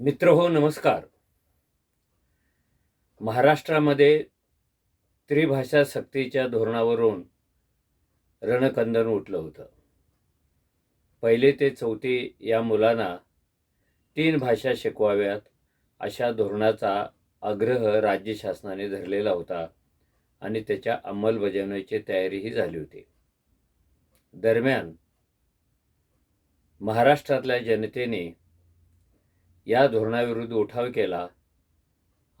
मित्र हो नमस्कार. महाराष्ट्रामध्ये त्रिभाषा सक्तीच्या धोरणावरून रणकंदन उठलं होतं. पहिले ते चौथी या मुलांना तीन भाषा शिकवाव्यात अशा धोरणाचा आग्रह राज्य शासनाने धरलेला होता आणि त्याच्या अंमलबजावणीची तयारीही झाली होती. दरम्यान महाराष्ट्रातल्या जनतेने या धोरणाविरुद्ध उठाव केला.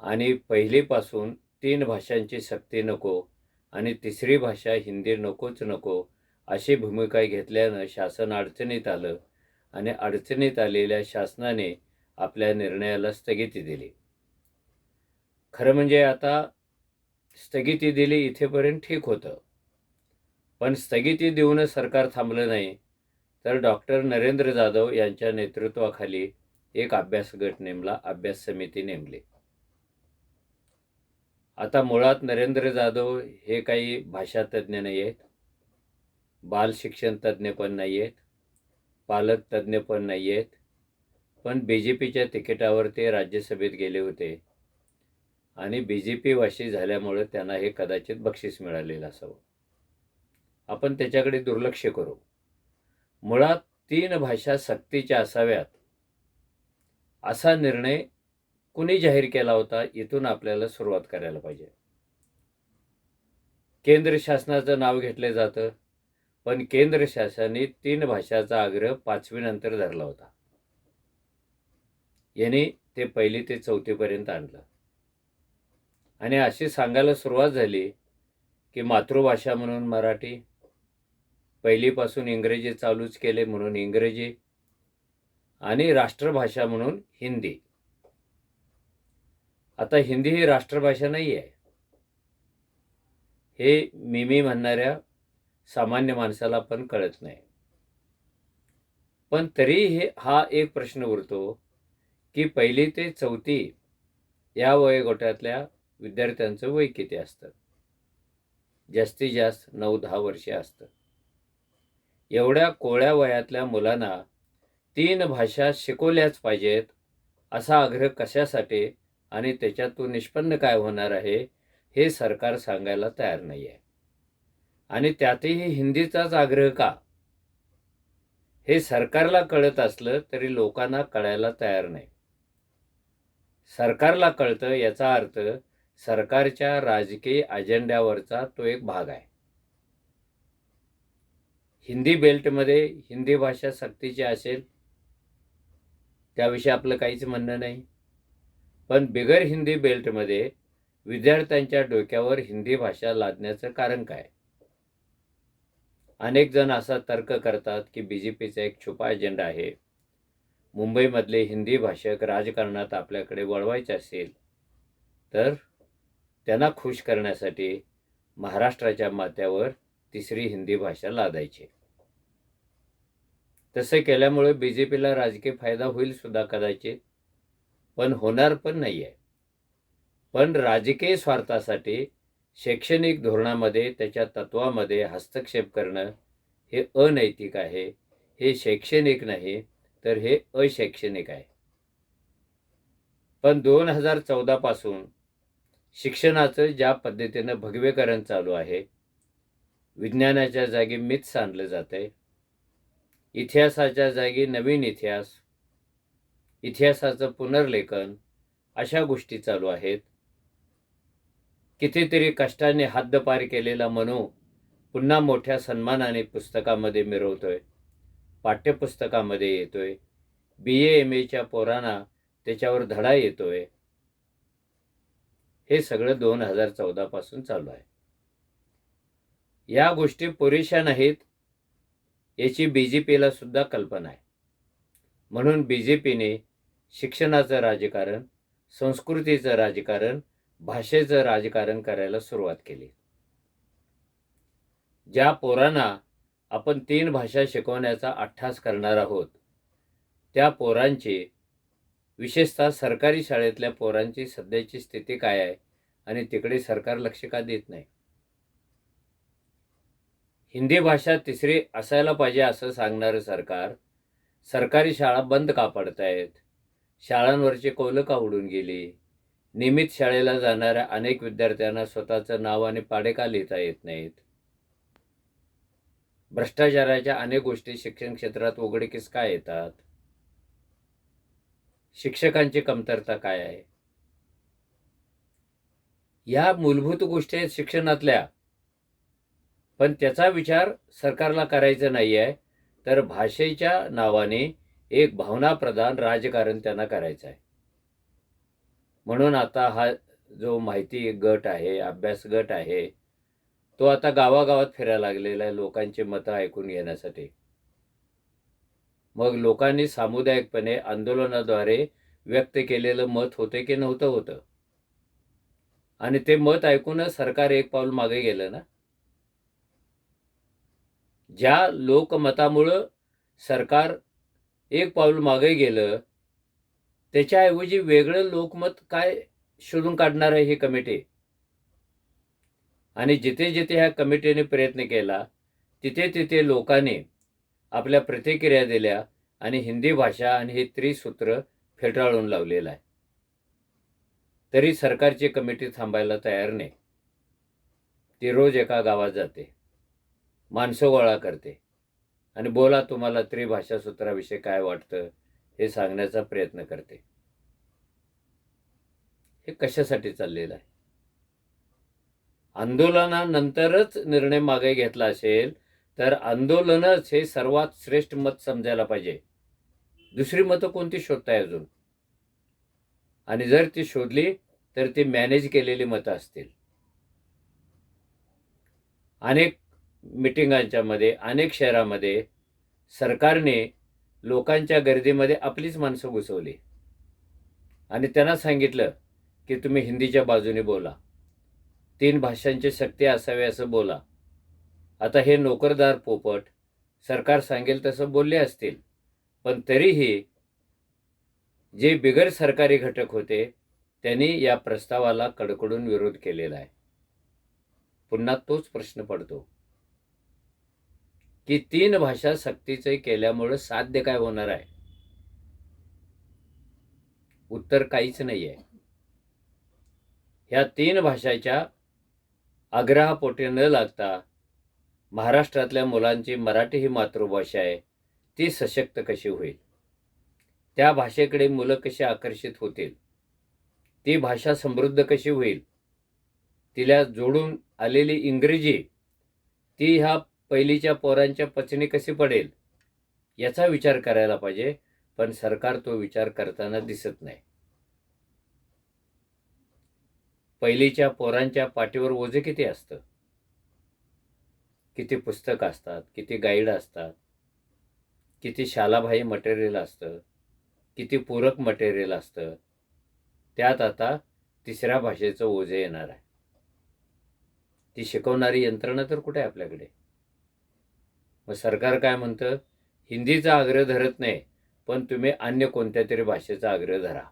आणि पहिलीपासून तीन भाषांची सक्ती नको आणि तिसरी भाषा हिंदी नकोच नको अशी भूमिका घेतल्यानं शासन अडचणीत आलं आणि अडचणीत आलेल्या शासनाने आपल्या निर्णयाला स्थगिती दिली. खरं म्हणजे आता स्थगिती दिली इथेपर्यंत ठीक होतं. पण स्थगिती देऊनच सरकार थांबलं नाही तर डॉक्टर नरेंद्र जाधव यांच्या नेतृत्वाखाली एक अभ्यास गट नेमला अभ्यास समिती नेमली. आता मुळात नरेंद्र जाधव हे काही भाषा तज्ज्ञ नाही आहेत बाल शिक्षण तज्ज्ञ पण नाही आहेत पालक तज्ज्ञ पण नाही आहेत पण बी जे पीच्या तिकिटावर ते राज्यसभेत गेले होते. आणि बी जे पी वाशी झाल्यामुळे त्यांना हे कदाचित बक्षीस मिळालेलं असावं. आपण त्याच्याकडे दुर्लक्ष करू. मुळात तीन भाषा सक्तीच्या असाव्यात. असा निर्णय कुणी जाहीर केला होता इथून आपल्याला सुरुवात करायला पाहिजे. केंद्र शासनाचं नाव घेतलं जातं पण केंद्र शासनाने तीन भाषाचा आग्रह पाचवीनंतर धरला होता. यांनी ते पहिली ते चौथीपर्यंत आणलं. आणि अशी सांगायला सुरुवात झाली की मातृभाषा म्हणून मराठी पहिलीपासून इंग्रजी चालूच केले म्हणून इंग्रजी आणि राष्ट्रभाषा म्हणून हिंदी. आता हिंदी ही राष्ट्रभाषा नाही आहे हे मी मी म्हणणाऱ्या सामान्य माणसाला पण कळत नाही. पण तरी हे हा एक प्रश्न उरतो की पहिली ते चौथी या वयोगटातल्या विद्यार्थ्यांचं वय किती असतं? जास्तीत जास्त नऊ दहा वर्षे असतं. एवढ्या कोळ्या वयातल्या मुलांना तीन भाषा शिकवल्याच पाहिजेत. असा आग्रह कशासाठी आणि त्याच्यातून निष्पन्न काय होणार आहे हे सरकार सांगायला तयार नाही आहे आणि त्यातही हिंदीचाच आग्रह का? हे सरकारला कळत असलं तरी लोकांना कळायला तयार नाही. सरकारला कळतं याचा अर्थ सरकारच्या राजकीय अजेंड्यावरचा तो एक भाग आहे. हिंदी बेल्टमध्ये हिंदी भाषा सक्तीची असेल त्याविषयी आपलं काहीच म्हणणं नाही. पण बिगर हिंदी बेल्टमध्ये विद्यार्थ्यांच्या डोक्यावर हिंदी भाषा लादण्याचं कारण काय? अनेक जण असा तर्क करतात की बी जे पीचा एक छुपा अजेंडा आहे. मुंबईमधले हिंदी भाषक राजकारणात आपल्याकडे वळवायचे असेल तर त्यांना खुश करण्यासाठी महाराष्ट्राच्या माथ्यावर तिसरी हिंदी भाषा लादायची. तसे केल्यामुळे बी जे पीला राजकीय फायदा होईल सुद्धा कदाचित. पण होणार पण नाही आहे पण राजकीय स्वार्थासाठी शैक्षणिक धोरणामध्ये त्याच्या तत्वामध्ये हस्तक्षेप करणं हे अनैतिक आहे. हे शैक्षणिक नाही तर हे अशैक्षणिक आहे. पण दोन हजार चौदापासून शिक्षणाचं ज्या पद्धतीनं भगवेकरण चालू आहे विज्ञानाच्या जागी मीच सांडलं जात आहे इतिहासाच्या जागी नवीन इतिहास इतिहासाचं पुनर्लेखन अशा गोष्टी चालू आहेत. कितीतरी कष्टाने हद्दपार केलेला मनू पुन्हा मोठ्या सन्मानाने पुस्तकामध्ये मिरवतोय पाठ्यपुस्तकामध्ये येतोय बी ए एम एच्या पोरांना त्याच्यावर धडा येतोय. हे सगळं दोन हजार चौदापासून चालू आहे. या गोष्टी पुरेशा नाहीत याची बी जे पीला सुद्धा कल्पना आहे. म्हणून बी जे पीने शिक्षणाचं राजकारण संस्कृतीचं राजकारण भाषेचं राजकारण करायला सुरुवात केली. ज्या पोरांना आपण तीन भाषा शिकवण्याचा अठ्ठास करणार आहोत त्या पोरांची विशेषतः सरकारी शाळेतल्या पोरांची सध्याची स्थिती काय आहे आणि तिकडे सरकार लक्ष का देत नाही? हिंदी भाषा तिसरी असायला पाहिजे असं सांगणारं सरकार सरकारी शाळा बंद का पडतायत? शाळांवरची कौलं का उडून गेली? नियमित शाळेला जाणाऱ्या अनेक विद्यार्थ्यांना स्वतःचं नाव आणि पाडे का लिहिता येत नाहीत? भ्रष्टाचाराच्या अनेक गोष्टी शिक्षण क्षेत्रात उघडकीस का येतात? शिक्षकांची कमतरता काय आहे? या मूलभूत गोष्टी आहेत शिक्षणातल्या. पण त्याचा विचार सरकारला करायचा नाही आहे तर भाषेच्या नावाने एक भावनाप्रधान राजकारण त्यांना करायचं आहे. म्हणून आता हा जो माहिती गट आहे अभ्यास गट आहे तो आता गावागावात फिरायला लागलेला आहे लोकांची मतं ऐकून घेण्यासाठी. मग लोकांनी सामुदायिकपणे आंदोलनाद्वारे व्यक्त केलेलं मत होते की नव्हतं होतं? आणि ते मत ऐकूनच सरकार एक पाऊल मागे गेलं ना? ज्या लोकमतामुळं सरकार एक पाऊल मागे गेलं त्याच्याऐवजी वेगळं लोकमत काय शोधून काढणार आहे ही कमिटी? आणि जिथे जिथे ह्या कमिटीने प्रयत्न केला तिथे तिथे लोकांनी आपल्या प्रतिक्रिया दिल्या आणि हिंदी भाषा आणि हे त्रिसूत्र फेटाळून लावलेलं आहे. तरी सरकारची कमिटी थांबायला तयार नाही. ती रोज एका गावात जाते. माणसं गोळा करते. आणि बोला तुम्हाला त्रिभाषा सूत्राविषयी काय वाटतं हे सांगण्याचा प्रयत्न करते. हे कशासाठी चाललेलं आहे? आंदोलनानंतरच निर्णय मागे घेतला असेल तर आंदोलनच हे सर्वात श्रेष्ठ मत समजायला पाहिजे. दुसरी मतं कोणती शोधताय अजून? आणि जर ती शोधली तर ती मॅनेज केलेली मतं असतील. अनेक मिटिंगांच्यामध्ये अनेक शहरामध्ये सरकारने लोकांच्या गर्दीमध्ये आपलीच माणसं घुसवली. आणि त्यांना सांगितलं की तुम्ही हिंदीच्या बाजूने बोला. तीन भाषांची शक्ती असावी असं बोला. आता हे नोकरदार पोपट सरकार सांगेल तसं बोलले असतील. पण तरीही जे बिगर सरकारी घटक होते त्यांनी या प्रस्तावाला कडकडून विरोध केलेला आहे. पुन्हा तोच प्रश्न पडतो. की तीन भाषा सक्तीचे केल्यामुळे साध्य काय होणार आहे? उत्तर काहीच नाही आहे ह्या तीन भाषाच्या आग्रहापोटी न लागता महाराष्ट्रातल्या मुलांची मराठी ही मातृभाषा आहे ती सशक्त कशी होईल? त्या भाषेकडे मुलं कशी आकर्षित होतील? ती भाषा समृद्ध कशी होईल? तिला जोडून आलेली इंग्रजी ती ह्या पहिलीच्या पोरांच्या पचनी कशी पडेल? याचा विचार करायला पाहिजे पण सरकार तो विचार करताना दिसत नाही. पहिलीच्या पोरांच्या पाठीवर ओझे किती असतं? किती पुस्तक असतात किती गाईड असतात किती शालाभाई मटेरियल असतं किती पूरक मटेरियल असतं त्यात आता तिसऱ्या भाषेचं ओझे येणार आहे. ती शिकवणारी यंत्रणा तर कुठे आहे आपल्याकडे? मग सरकार काय म्हणतं? हिंदीचा आग्रह धरत नाही पण तुम्ही अन्य कोणत्या तरी भाषेचा आग्रह धरा.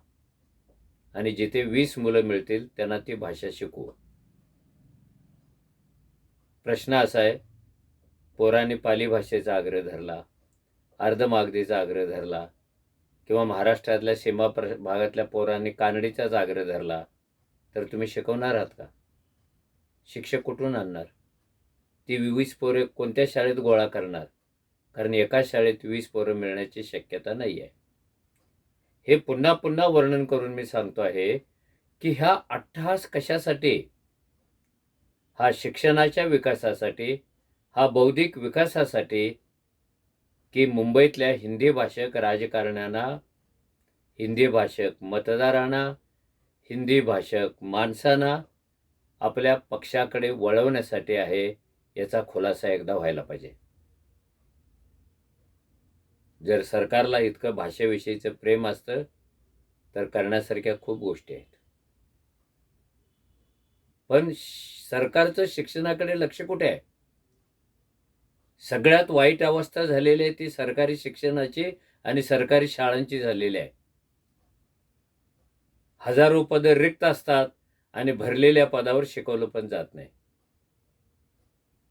आणि जिथे वीस मुलं मिळतील त्यांना ती भाषा शिकवू. प्रश्न असा आहे पोरांनी पाली भाषेचा आग्रह धरला अर्धमागदीचा आग्रह धरला किंवा महाराष्ट्रातल्या सीमा प्र भागातल्या पोरांनी कानडीचाच आग्रह धरला तर तुम्ही शिकवणार आहात का? शिक्षक कुठून आणणार? ती वीस पोरं कोणत्या शाळेत गोळा करणार? कारण एका शाळेत वीस पोरं मिळण्याची शक्यता नाही आहे हे पुन्हा पुन्हा वर्णन करून मी सांगतो आहे की ह्या अट्टहास कशासाठी? हा शिक्षणाच्या विकासासाठी? हा बौद्धिक विकासासाठी? की मुंबईतल्या हिंदी भाषक राजकारण्यांना हिंदी भाषक मतदारांना? हिंदी भाषक माणसांना? आपल्या पक्षाकडे वळवण्यासाठी आहे? याचा खुलासा एकदा व्हायला पाहिजे. जर सरकारला इतकं भाषेविषयीचं प्रेम असतं तर करण्यासारख्या खूप गोष्टी आहेत. पण सरकारचं शिक्षणाकडे लक्ष कुठे आहे? सगळ्यात वाईट अवस्था झालेली आहे ती सरकारी शिक्षणाची आणि सरकारी शाळांची झालेली आहे. हजारो पदं रिक्त असतात आणि भरलेल्या पदावर शिकवलं पण जात नाही.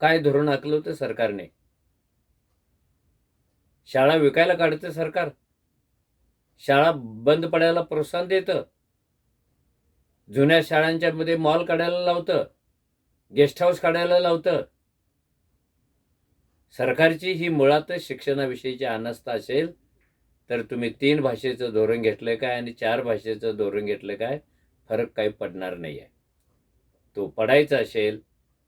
काय धोरण आखलं होतं सरकारने? शाळा विकायला काढतं सरकार. शाळा बंद पडायला प्रोत्साहन देतं. जुन्या शाळांच्या मध्ये मॉल काढायला लावतं. गेस्ट हाऊस काढायला लावतं. सरकारची ही मुळातच शिक्षणाविषयीची अनास्था असेल तर तुम्ही तीन भाषेचं धोरण घेतलं काय आणि चार भाषेचं धोरण घेतलं काय? फरक काही पडणार नाही आहे तो पडायचा असेल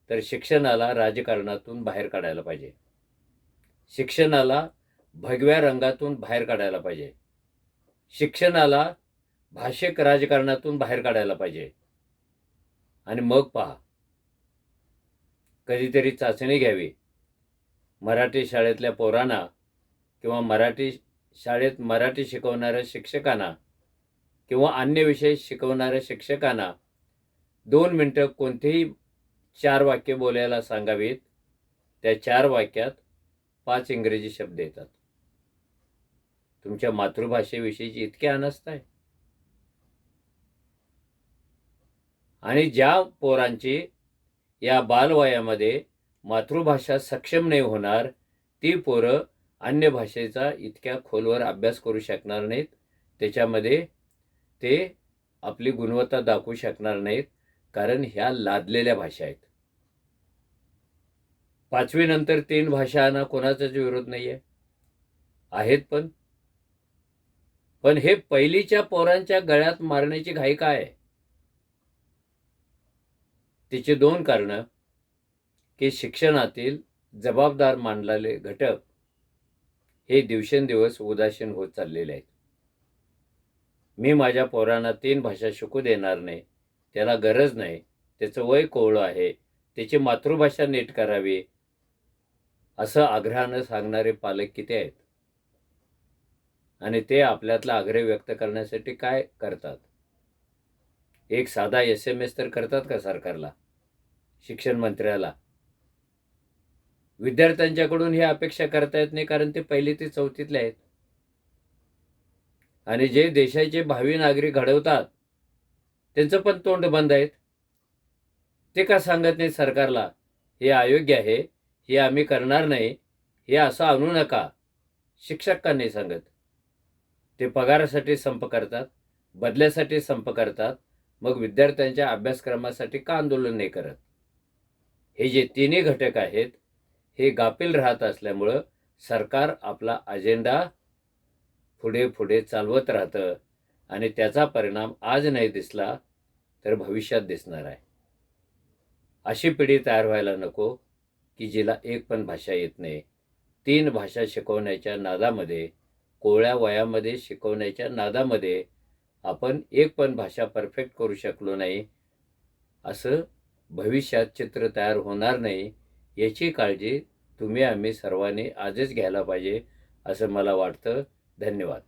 तर शिक्षणाला राजकारणातून बाहेर काढायला पाहिजे. शिक्षणाला भगव्या रंगातून बाहेर काढायला पाहिजे. शिक्षणाला भाषिक राजकारणातून बाहेर काढायला पाहिजे. आणि मग पहा. कधीतरी चाचणी घ्यावी. मराठी शाळेतल्या पोरांना किंवा मराठी शाळेत मराठी शिकवणाऱ्या शिक्षकांना किंवा अन्य विषय शिकवणाऱ्या शिक्षकांना दोन मिनटं कोणतेही चार वाक्य बोलायला सांगावीत. त्या चार वाक्यात पाच इंग्रजी शब्द येतात. तुमच्या मातृभाषेविषयीची इतकी अनास्था आहे. आणि ज्या पोरांची या बालवयामध्ये मातृभाषा सक्षम नाही होणार ती पोरं अन्य भाषेचा इतक्या खोलवर अभ्यास करू शकणार नाहीत. त्याच्यामध्ये ते आपली गुणवत्ता दाखवू शकणार नाहीत. कारण ह्या लादलेल्या भाषा आहेत. पाचवी नंतर तीन भाषांना कोणाचाच विरोध नाही आहे आहेत पण. पण हे पहिलीच्या पोरांच्या गळ्यात मारण्याची घाई काय आहे? दोन कारणं. की शिक्षणातील जबाबदार मानलेले घटक हे दिवसेंदिवस उदासीन होत चाललेले आहेत. मी माझ्या पोरांना तीन भाषा शिकू देणार नाही. त्याला गरज नाही. त्याचं वय कोवळं आहे. त्याची मातृभाषा नीट करावी असं आग्रहानं सांगणारे पालक किती आहेत? आणि ते आपल्यातला आग्रह व्यक्त करण्यासाठी काय करतात? एक साधा एस एम एस तर करतात का सरकारला? शिक्षण मंत्र्याला? विद्यार्थ्यांच्याकडून ही अपेक्षा करता येत नाही कारण ते पहिली ते चौथीतले आहेत. आणि जे देशाचे भावी नागरिक घडवतात त्यांचं पण तोंड बंद आहेत. ते का सांगत नाही सरकारला? हे अयोग्य आहे हे आम्ही करणार नाही हे असं आणू नका. शिक्षक का नाही सांगत? ते पगारासाठी संप करतात बदल्यासाठी संप करतात मग विद्यार्थ्यांच्या अभ्यासक्रमासाठी का आंदोलन नाही करत? हे जे तिन्ही घटक आहेत हे गाफील राहत असल्यामुळं सरकार आपला अजेंडा पुढे पुढे चालवत राहतं आणि त्याचा परिणाम आज नाही दिसला तर भविष्यात दिसणार आहे. अशी पिढी तयार व्हायला नको की जिला एक पण भाषा येत नाही. तीन भाषा शिकवण्याच्या नादामध्ये कोवळ्या वयामध्ये शिकवण्याच्या नादामध्ये आपण एक पण भाषा परफेक्ट करू शकलो नाही असं भविष्यात चित्र तयार होणार नाही याची काळजी तुम्ही आम्ही सर्वांनी आजच घ्यायला पाहिजे असं मला वाटतं. धन्यवाद.